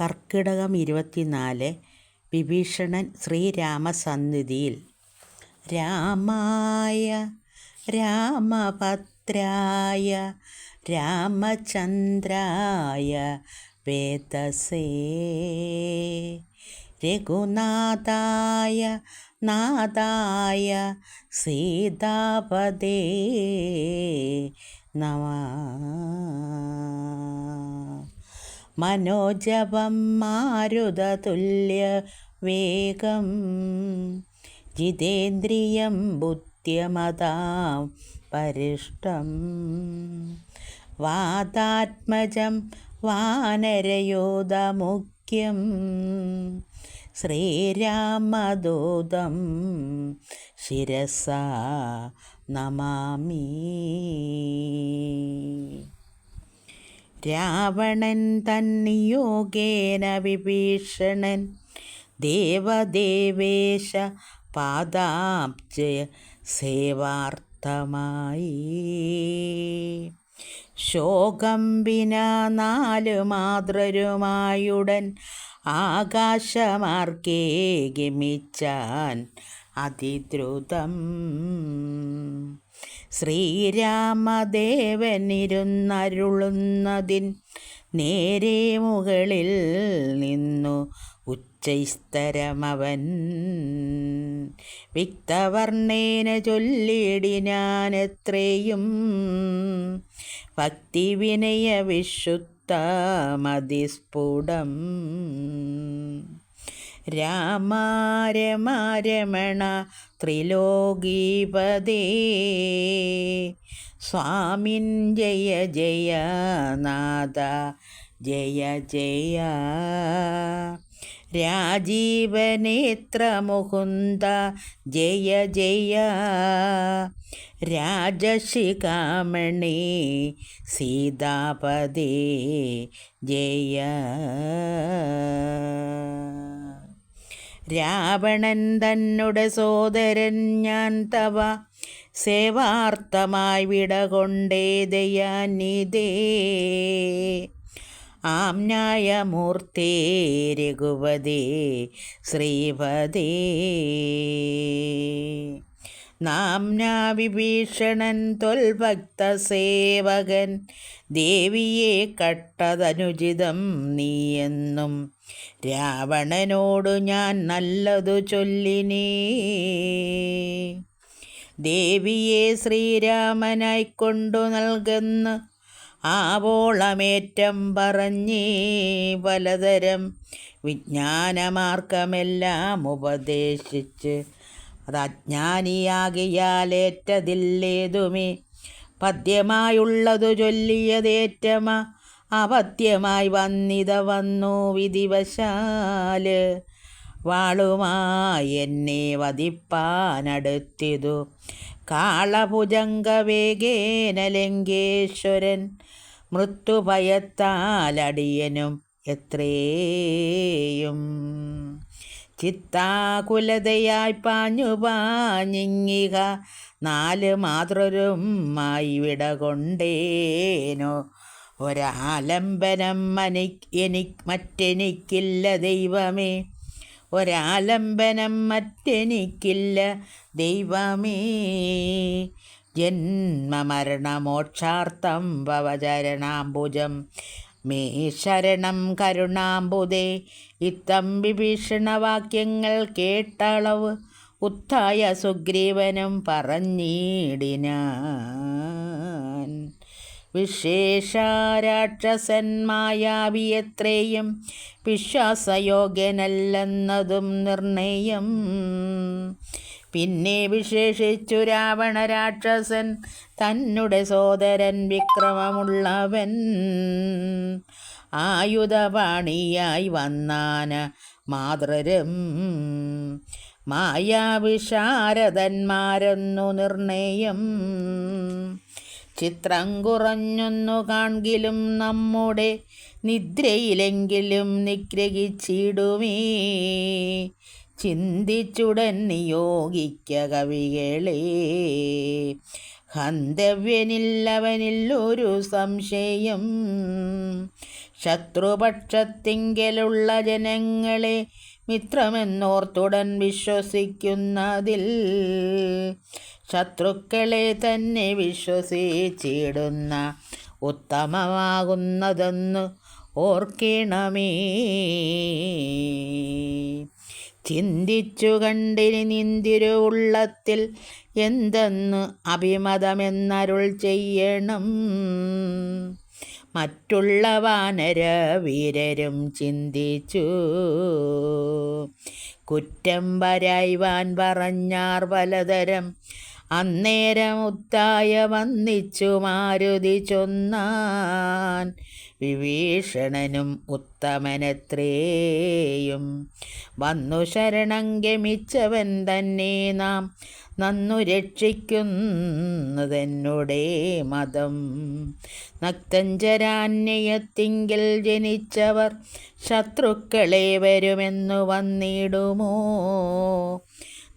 കർക്കിടകം ഇരുപത്തിനാല് വിഭീഷണൻ ശ്രീരാമസന്നിധിയിൽ. രാമായ രാമഭദ്രായ രാമചന്ദ്രായ വേദസേ. രഘുനാഥായ നാഥായ സീതാപദേ. നമ മനോജപം മാരുതതുല്യ വേഗം. ജിതേന്ദ്രിയം ബുദ്ധ്യമതാം പരിഷ്ടം. വാതാത്മജം വാനരയോധമുഖ്യം. ശ്രീരാമദൂതം ശിരസാ നമാമി. രാവണൻ തന്നിയോഗേന വിഭീഷണൻ. ദേവദേവേശ പാദാബ്ജയ സേവാർത്ഥമായി. ശോകം വിന നാല് മാതൃരുമായുടൻ ആകാശമാർക്കേ ഗമിച്ചാൻ അതിദ്രുതം. ശ്രീരാമദേവനിരുന്നരുളുന്നതിൻ നേരെ മുകളിൽ നിന്നു ഉച്ചൈസ്തരമവൻ. വിക്തവർണേന ചൊല്ലിടിനാനെത്രയും ഭക്തിവിനയ വിശുദ്ധ മതിസ്ഫുടം രാമ രമ രമണ ത്രിലോകീപദേ സ്വാമിൻ ജയ ജയ നാഥ ജയ ജയ. രാജീവനേത്ര മുകുന്ദ ജയ ജയ. രാജശിഖാമണി സീതാപദേ ജയ. രാവണൻ തന്നുടെ സോദരൻ ഞാൻ തവ. സേവാർത്ഥമായി വിടകൊണ്ടേ ദയാനിതേ ആം ന്യായമൂർത്തേ രഘുപതേ ശ്രീപതേ. നാംനാ വിഭീഷണൻ തൊൽഭക്തസേവകൻ. ദേവിയെ കട്ടതനുചിതം നീയെന്നും രാവണനോടു ഞാൻ നല്ലതു ചൊല്ലിനേ. ദേവിയെ ശ്രീരാമനായിക്കൊണ്ടു നൽകുന്ന ആവോളമേറ്റം പറഞ്ഞേ പലതരം വിജ്ഞാനമാർഗമെല്ലാം ഉപദേശിച്ച് അത് അജ്ഞാനിയാകിയാലേറ്റതില്ലേതുമേ പദ്യമായുള്ളതു ചൊല്ലിയതേറ്റമ. അപദ്യമായി വന്നിത വന്നു വിധിവശാൽ. വാളുമായി എന്നെ വധിപ്പാനടുത്തിതു. കാളഭുജംഗവേഗേന ലങ്കേശ്വരൻ മൃത്യുഭയത്താലടിയനും എത്രേയും. ചിത്താകുലതയായി പാഞ്ഞു പാഞ്ഞിങ്ങിക. നാല് മാതൃരുമായി വിടകൊണ്ടേനോ ഒരാലംബനം മനി എനിക്ക് മറ്റെനിക്കില്ല ദൈവമേ. ഒരാലംബനം മറ്റെനിക്കില്ല ദൈവമേ. ജന്മമരണമോക്ഷാർത്ഥം ഭവചരണാംബുജം. മേ ശരണം കരുണാംബുദേ. ഇത്തം വിഭീഷണവാക്യങ്ങൾ കേട്ടളവ്. ഉത്തായ സുഗ്രീവനും പറഞ്ഞിടിനാൻ. വിശേഷാരാക്ഷസന്മായാവിയത്രേയും വിശ്വാസയോഗ്യനല്ലെന്നതും നിർണയം. പിന്നെ വിശേഷിച്ചു രാവണ രാക്ഷസൻ തന്നുടെ സോദരൻ വിക്രമമുള്ളവൻ. ആയുധപാണിയായി വന്നാന മാതൃരും. മായാവിശാരദന്മാരെന്നു നിർണയം. ചിത്രം കുറഞ്ഞൊന്നു കാൺകിലും നമ്മുടെ നിദ്രയിലെങ്കിലും നിഗ്രഹിച്ചിടുമേ. ചിന്തിച്ചുടൻ നിയോഗിക്ക കവികളെ. ഹന്തവ്യനില്ലവനിൽ ഒരു സംശയം. ശത്രുപക്ഷത്തിങ്കലുള്ള ജനങ്ങളെ മിത്രമെന്നോർത്തുടൻ വിശ്വസിക്കുന്നതിൽ ശത്രുക്കളെ തന്നെ വിശ്വസിച്ചിടുന്ന ഉത്തമമാകുന്നതെന്ന് ഓർക്കണമേ. ചിന്തിച്ചു കണ്ടിനി നിന്തിരു ഉള്ളത്തിൽ എന്തെന്ന് അഭിമതമെന്നരുൾ ചെയ്യണം. മറ്റുള്ള വാനര വീരരും ചിന്തിച്ചു. കുറ്റം വരായ്വാൻ പറഞ്ഞാർ പലതരം അന്നേരം ഉത്തായ വന്നിച്ചു മാരുതി ചൊന്നാൻ. വിഭീഷണനും ഉത്തമനത്രേയും. വന്നു ശരണം ഗമിച്ചവൻ തന്നെ നാം. നന്നു രക്ഷിക്കുന്നതെന്നുടെ മതം. നക്തഞ്ചരാന്യത്തിങ്കിൽ ജനിച്ചവർ ശത്രുക്കളെ വരുമെന്നു വന്നിടുമോ?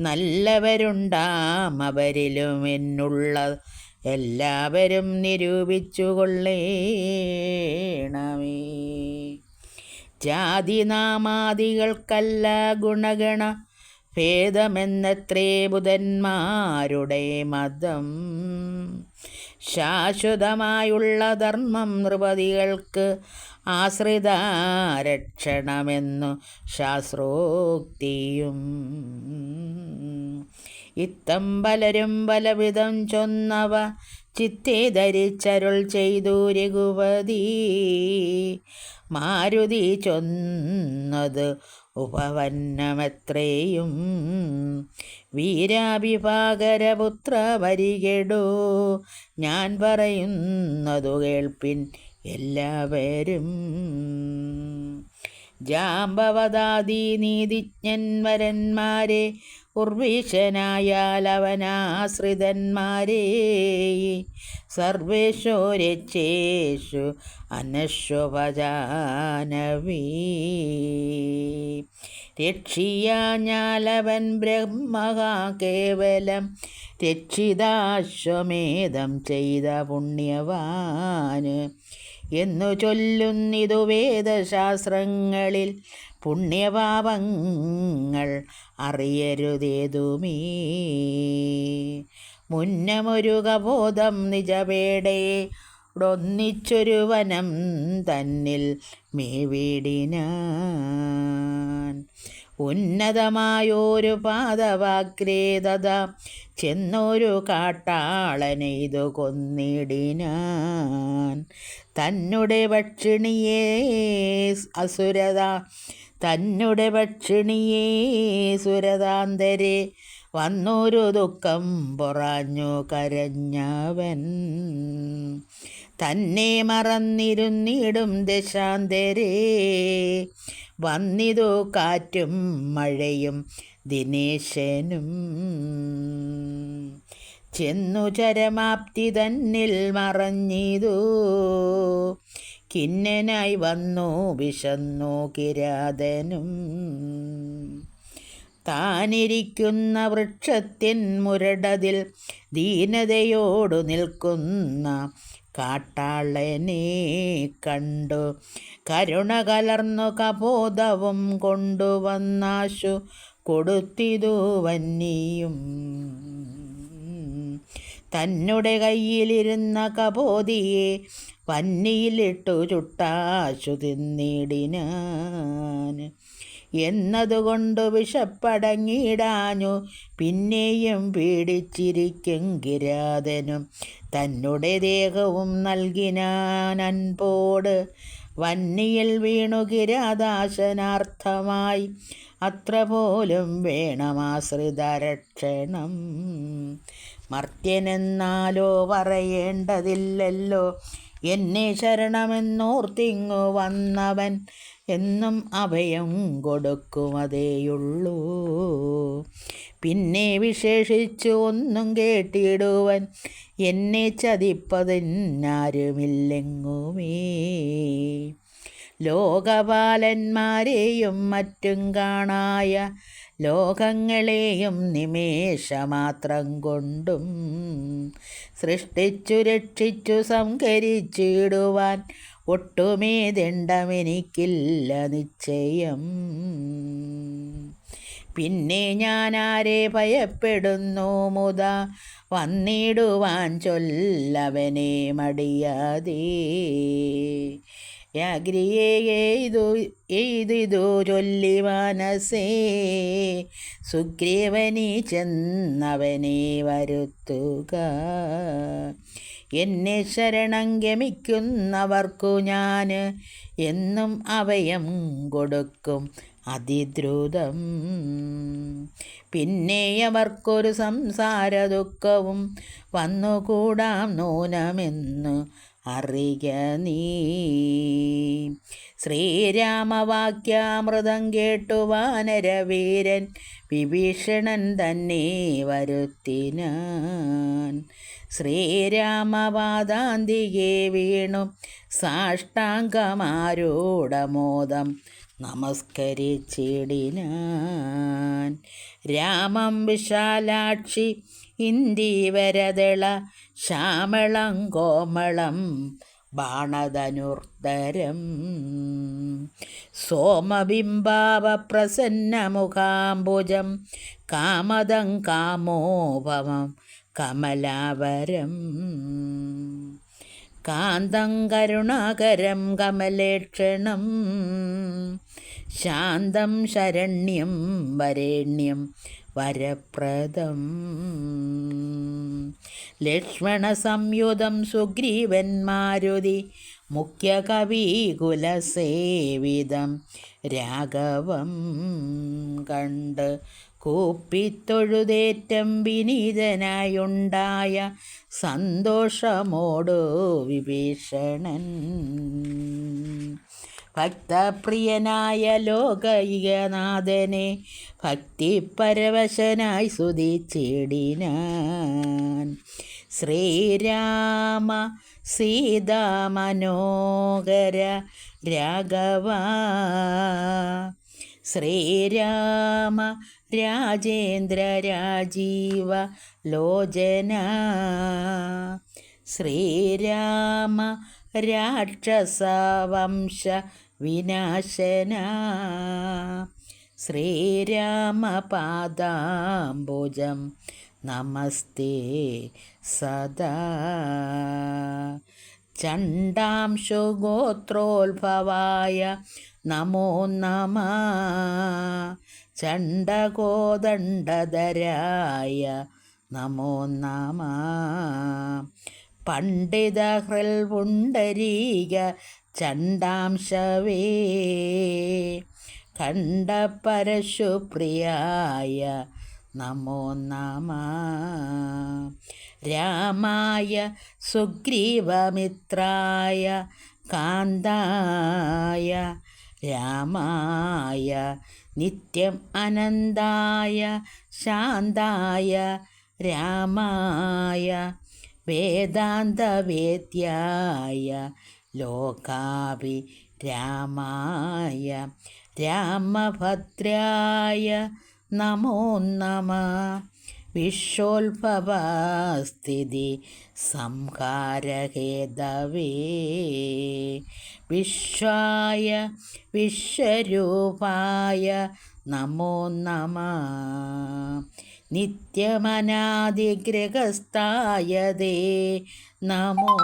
നല്ലവരുണ്ടാം അവരിലും എന്നുള്ള എല്ലാവരും നിരൂപിച്ചു കൊള്ളേണമേ ജാതിനാമാദികൾക്കല്ല ഗുണഗണ ഭേദമെന്നത്രേ ബുധന്മാരുടെ മതം. ശാശ്വതമായുള്ള ധർമ്മം നൃപതികൾക്ക് ആശ്രിത രക്ഷണമെന്നു ശാസ്ത്രോക്തിയും. ഇത്തം പലരും പലവിധം ചൊന്നവ ചിത്തി ധരിച്ചരുൾ ചെയ്തു രഘുപതി. മാരുതി ചൊന്നത് ഉപവന്നമത്രേയും വീരാഭിഭാകരപുത്ര വരികെടോ ഞാൻ പറയുന്നതു കേൾപ്പിൻ എല്ലാവരും ജാമ്പവതാദി നീതിജ്ഞന്മരന്മാരെ ഉർവീശനായാൽ അവനാശ്രിതന്മാരെ സർവേഷോ രക്ഷേഷു അനശ്വപജാനവീ. രക്ഷിയാഞ്ഞാലവൻ ബ്രഹ്മകാ കേവലം രക്ഷിതാശ്വമേധം ചെയ്ത പുണ്യവാന്. എന്നു ചൊല്ലുന്നിതു വേദശാസ്ത്രങ്ങളിൽ പുണ്യപാപങ്ങൾ അറിയരുതേതുമീ. മുന്നമൊരു കബോധം നിജപേടേ ഒന്നിച്ചൊരു വനം തന്നിൽ മേവീടിനാൻ. ഉന്നതമായൊരു പാദവാഗ്രേതത ചെന്നൊരു കാട്ടാളനെയ്തു കൊന്നിടിനാൻ. തന്നുടെ ഭക്ഷിണിയേ അസുരത തന്നുടെ ഭക്ഷിണിയേ സുരതാന്തരെ വന്നൊരു ദുഃഖം പൊറാഞ്ഞു കരഞ്ഞവൻ. തന്നെ മറന്നിരുന്നിടും ദശാന്തരേ. വന്നിതു കാറ്റും മഴയും ദിനേശനും. ചെന്നു ചരമാപ്തി തന്നിൽ മറഞ്ഞിതു. കിന്നനായി വന്നു വിശന്നു കിരാതനും. താനിരിക്കുന്ന വൃക്ഷത്തിൻ മുരടതിൽ ദീനതയോടു നിൽക്കുന്ന കാട്ടാളനെ കണ്ടു. കരുണ കലർന്നു കബോധവും കൊണ്ടുവന്നാശു. കൊടുത്തിതു വന്നിയും. തന്നുടെ കയ്യിലിരുന്ന കബോധിയെ പന്നിയിലിട്ടു ചുട്ടാശു തിന്നിടിനാൻ. എന്നതുകൊണ്ട് വിഷപ്പടങ്ങിടാഞ്ഞു പിന്നെയും പീഡിച്ചിരിക്കും കിരാതനും തന്നെ ദേഹവും നൽകിനാൻ അൻപോട്. വന്നിയിൽ വീണു കിരാദാശനാർത്ഥമായി അത്ര പോലും വേണമാശ്രിതരക്ഷണം. മർത്യനെന്നാലോ പറയേണ്ടതില്ലല്ലോ. എന്നെ ശരണമെന്നോർത്തിങ്ങു വന്നവൻ എന്നും അഭയം കൊടുക്കുമതേയുള്ളൂ. പിന്നെ വിശേഷിച്ചു ഒന്നും കേട്ടിടുവൻ എന്നെ ചതിപ്പതിനാരുമില്ലെങ്ങുമേ ലോകപാലന്മാരെയും മറ്റും കാണായ ലോകങ്ങളെയും നിമേഷമാത്രം കൊണ്ടും സൃഷ്ടിച്ചു രക്ഷിച്ചു സംഹരിച്ചിടുവാൻ ഒട്ടുമേ ദണ്ഡമെനിക്കില്ല നിശ്ചയം. പിന്നെ ഞാൻ ആരെ ഭയപ്പെടുന്നു മുത വന്നിടുവാൻ ചൊല്ലവനെ മടിയാതേ. യാഗ്രിയെ എയ്തു എയ്തിതു ചൊല്ലി മനസ്സേ സുഗ്രീവനി ചെന്നവനെ വരുത്തുക. എന്നെ ശരണം ഗമിക്കുന്നവർക്കു ഞാൻ എന്നും അഭയം കൊടുക്കും അതിദ്രുതം. പിന്നെ അവർക്കൊരു സംസാര ദുഃഖവും വന്നുകൂടാം നൂനമെന്നു അറിയ നീ. ശ്രീരാമവാക്യാമൃതം കേട്ടു വാനരവീരൻ വിഭീഷണൻ തന്നെ വരുത്തിനാൻ ശ്രീരാമവാദാന്തികെ വീണു സാഷ്ടാംഗമാരൂഢമോദം നമസ്കരിച്ചിടിനാൻ. രാമം വിശാലാക്ഷി ഇന്ദീവരതള ശ്യാമളം കോമളം ബാണതനുർദ്ധരം സോമബിംബാവപ്രസന്നമുഖാംബുജം കാമദം കാമോപമം കമലാവരം. കാന്തം കരുണാകരം കമലേക്ഷണം ശാന്തം ശരണ്യം വരേണ്യം വരപ്രദം. ലക്ഷ്മണസംയുതം സുഗ്രീവൻ മാരുതി മുഖ്യകവികുലസേവിതം രാഘവം കണ്ട് കൂപ്പിത്തൊഴുതേറ്റം വിനീതനായുണ്ടായ സന്തോഷമോടോ വിഭീഷണൻ. ഭക്തപ്രിയനായ ലോകൈകനാഥനെ ഭക്തിപരവശനായി സുതിച്ചിടിനാൻ ശ്രീരാമ സീതാമനോഹര രാഘവ. ശ്രീരാമ രാജേന്ദ്ര രാജീവ ലോചന. ശ്രീരാമ രാക്ഷസവംശ വിനാശന. ശ്രീരാമപാദാംബുജം നമസ്തേ സദാ. ചണ്ഡാംശുഗോത്രോത്ഭവായ നമോ നമ. ചണ്ടകോദണ്ഡധരായ നമോ നമ. പണ്ഡിതഹൃൽ പുണ്ടരീക കണ്ട പരശുപ്രിയായ നമോ നമ. രാമായ സുഗ്രീവമിത്രായ കാന്തായ. രാമായ നിത്യം അനന്തായ ശാന്തായ. രാമായ വേദാന്തവേദ്യായ ലോകാഭി രാമായ രാമഭദ്രായ നമോ നമ. വിശ്വോത്ഭവസ്ഥിതി സംഹാരഹേതവേ. വിശ്വായ വിശ്വരൂപായ നമോ നമ. നിത്യമനാദിഗ്രഹസ്ഥായതേ നമോ.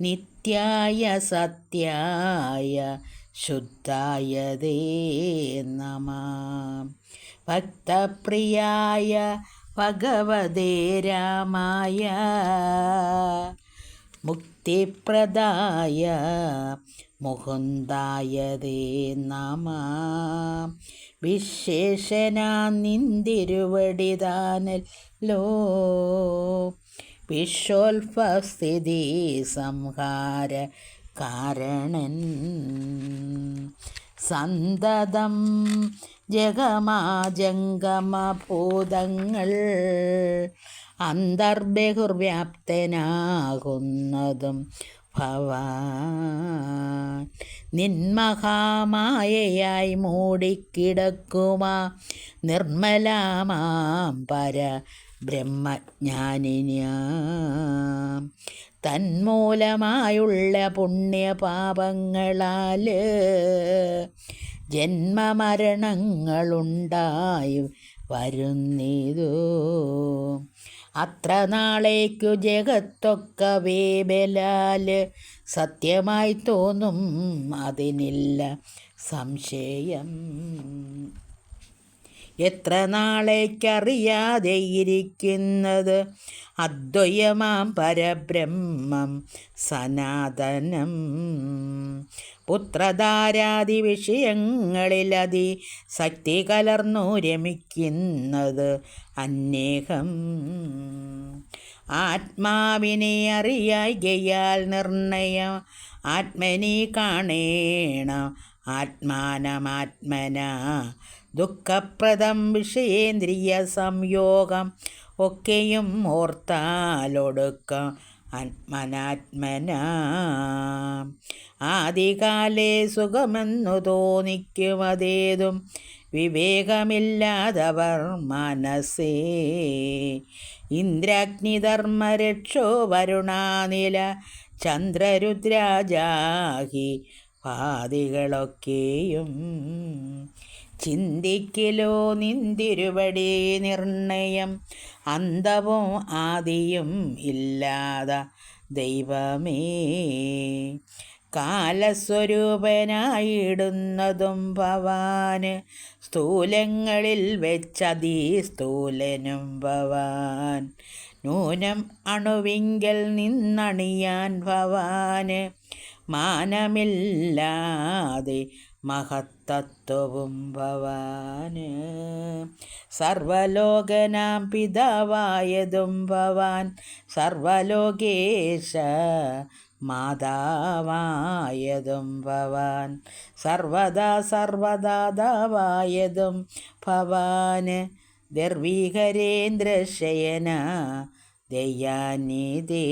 നിത്യായ സത്യായ ശുദ്ധായ ദേ നമ. ഭക്തപ്രിയായ ഭഗവതേ രാമായ. മുക്തിപ്രദായ മുകുന്ദായതേ നമ. വിശേഷനാ നിന്തിരുവടിതാനല്ലോ. വിശ്വോൽഫസ്ഥിതി സംഹാര കാരണൻ. സന്തതം ജഗമാജംഗമഭൂതങ്ങൾ അന്തർബഹുർവ്യാപ്തനാകുന്നതും ഭവാൻ. നിന്മഹാമായയായി മൂടിക്കിടക്കുമാ നിർമ്മലാമാം പര ബ്രഹ്മജ്ഞാനിന്യാം തന്മൂലമായുള്ള പുണ്യപാപങ്ങളാൽ ജന്മമരണങ്ങളുണ്ടായി വരുന്നിതു. അത്ര നാളേക്കു ജഗത്തൊക്കെ വേബലാൽ സത്യമായി തോന്നും അതിനില്ല സംശയം. എത്ര നാളേക്കറിയാതെ ഇരിക്കുന്നത്? അദ്വയമാം പരബ്രഹ്മം സനാതനം. പുത്രധാരാദി വിഷയങ്ങളിലതി ശക്തി കലർന്നു രമിക്കുന്നത് അന്നേഹം. ആത്മാവിനെ അറിയായികയാൽ നിർണയം ആത്മനി കാണേണ. ആത്മാനമാത്മന ദുഃഖപ്രദം വിഷയേന്ദ്രിയ സംയോഗം ഒക്കെയും ഓർത്താലൊടുക്കം ആത്മനാത്മന. ആദികാലേ സുഖമെന്നു തോന്നിക്കുമതേതും വിവേകമില്ലാതവർ മനസ്സേ. ഇന്ദ്രാഗ്നിധർമ്മരക്ഷോ വരുണാനില ചന്ദ്രരുദ്രാജാഹി പാതികളൊക്കെയും ചിന്തിക്കലോ നിന്തിരുവടി നിർണയം. അന്തവും ആദിയും ഇല്ലാത ദൈവമേ. കാലസ്വരൂപനായിടുന്നതും ഭവാന് സ്ഥൂലങ്ങളിൽ വെച്ചതീ സ്ഥൂലനും ഭവാൻ. നൂനം അണുവിങ്കൽ നിന്നണിയാൻ ഭവാന് മാനമില്ലാതെ മഹത്തത്വവും ഭവാന്. സർവലോകനാം പിതാവായതും ഭവാൻ. സർവലോകേശ മാതാവായതും ഭവാൻ. സർവദാ സർവദാതാവായതും ഭവാന്. ദർവീകരേന്ദ്രശയന ദയാനിധേ.